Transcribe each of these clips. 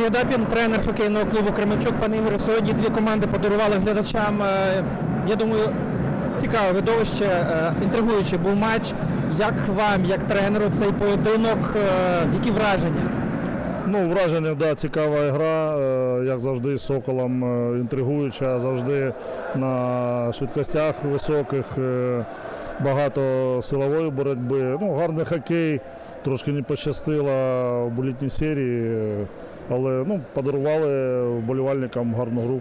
Ігор Водапін, тренер хокейного клубу Кременчук. Пане Ігоре, сьогодні дві команди подарували глядачам. е, Я думаю, цікаве видовище, е, інтригуючий був матч. Як вам, як тренеру, цей поєдинок? е, Які враження? Ну, враження, да, цікава гра, як завжди, з соколом інтригуюча, завжди на швидкостях високих, багато силової боротьби. Ну, гарний хокей, трошки не пощастило в літній серії, але ну, подарували вболівальникам гарну гру.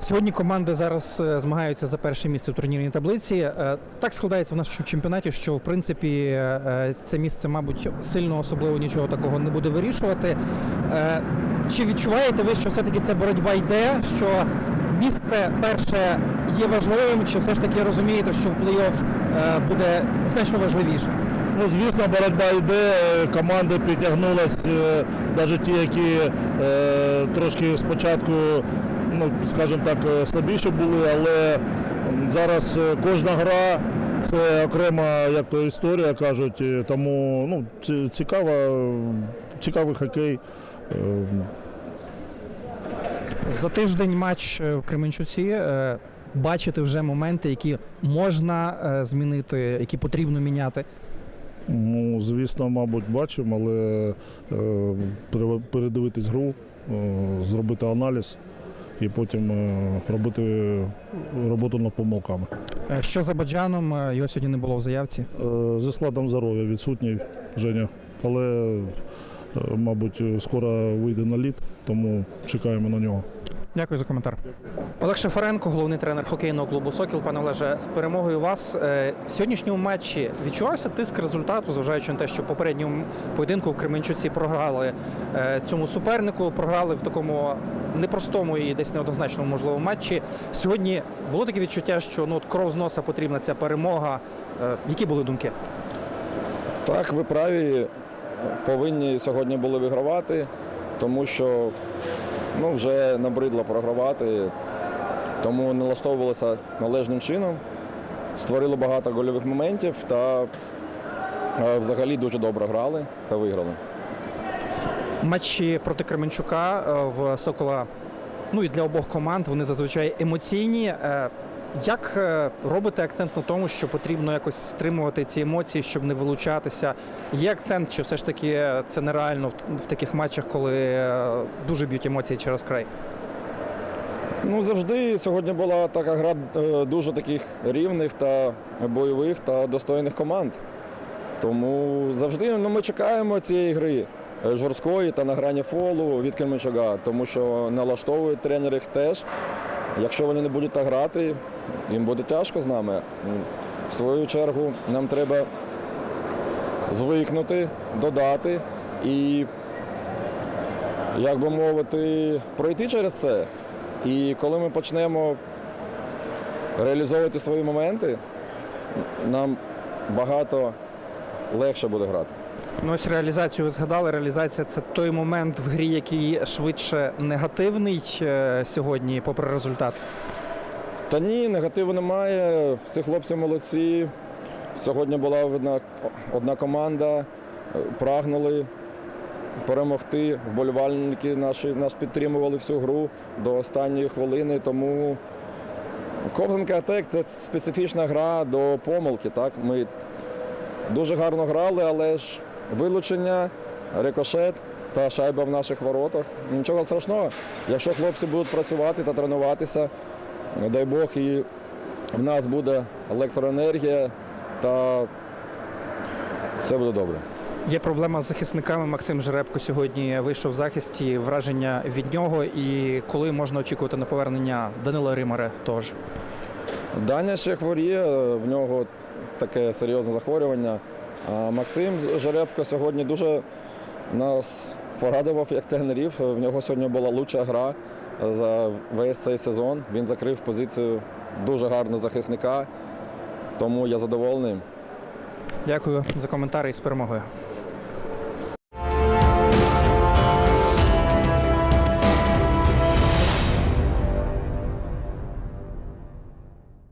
Сьогодні команди зараз е, змагаються за перше місце в турнірній таблиці. Е, Так складається в нашому чемпіонаті, що в принципі е, це місце, мабуть, сильно особливо нічого такого не буде вирішувати. Чи відчуваєте ви, що все-таки ця боротьба йде? Що місце перше є важливим, чи все ж таки розумієте, що в плей-офф буде значно важливіше? Ну, звісно, боротьба йде, е, команди підтягнулись, е, навіть ті, які е, трошки спочатку, ну, скажімо так, е, слабіші були, але зараз е, кожна гра це окрема, як то історія кажуть, е, тому ну, ці- цікава, е, цікавий хокей. Е, За тиждень матч е, в Кременчуці. е, Бачите вже моменти, які можна е, змінити, які потрібно міняти. Ну, звісно, мабуть, бачимо, але е, передивитись гру, е, зробити аналіз і потім е, робити роботу над помилками. Е, Що за Баджаном? Е, Його сьогодні не було в заявці. Е, зі складом здоров'я відсутній Женя, але, е, мабуть, скоро вийде на лід, тому чекаємо на нього. Дякую за коментар. Олег Шефаренко, головний тренер хокейного клубу Сокіл. Пане Олеже, з перемогою вас Е, в сьогоднішньому матчі відчувався тиск результату, зважаючи на те, що в попередньому поєдинку в Кременчуці програли е, цьому супернику, програли в такому непростому і десь неоднозначному можливо матчі. Сьогодні було таке відчуття, що ну от кров з носа потрібна ця перемога. Е, Які були думки? Так, ви праві. Повинні сьогодні були вигравати, тому що ну, вже набридло програвати, тому налаштовувалися належним чином, створили багато гольових моментів та е, взагалі дуже добре грали та виграли. Матчі проти Кременчука е, в Сокола, ну і для обох команд вони зазвичай емоційні. Е, Як е, робите акцент на тому, що потрібно якось стримувати ці емоції, щоб не вилучатися? Є акцент, чи все ж таки це нереально в, таких матчах, коли е, дуже б'ють емоції через край? Ну, завжди сьогодні була така гра е, дуже таких рівних та бойових та достойних команд. Тому завжди ну, ми чекаємо цієї гри е, жорсткої та на грані фолу від Кременчуга, тому що налаштовують тренери їх теж. Якщо вони не будуть так грати, їм буде тяжко з нами. В свою чергу нам треба звикнути, додати і, як би мовити, пройти через це. І коли ми почнемо реалізовувати свої моменти, нам багато легше буде грати. Ну ось реалізацію ви згадали. Реалізація це той момент в грі, який швидше негативний е, сьогодні, попри результат. Та ні, негативу немає. Всі хлопці молодці. Сьогодні була одна, одна команда, е, прагнули перемогти. Вболівальники наші нас підтримували всю гру до останньої хвилини. Тому Кобзанка Атек це специфічна гра до помилки. Так? Ми дуже гарно грали, але ж вилучення, рикошет та шайба в наших воротах. Нічого страшного. Якщо хлопці будуть працювати та тренуватися, дай Бог, і в нас буде електроенергія та все буде добре. Є проблема з захисниками. Максим Жеребко сьогодні вийшов в захисті. Враження від нього. І коли можна очікувати на повернення Данила Римаре теж. Даня ще хворіє, в нього таке серйозне захворювання. Максим Жеребко сьогодні дуже нас порадував як тренерів. В нього сьогодні була лучша гра за весь цей сезон. Він закрив позицію дуже гарного захисника, тому я задоволений. Дякую за коментар і з перемогою.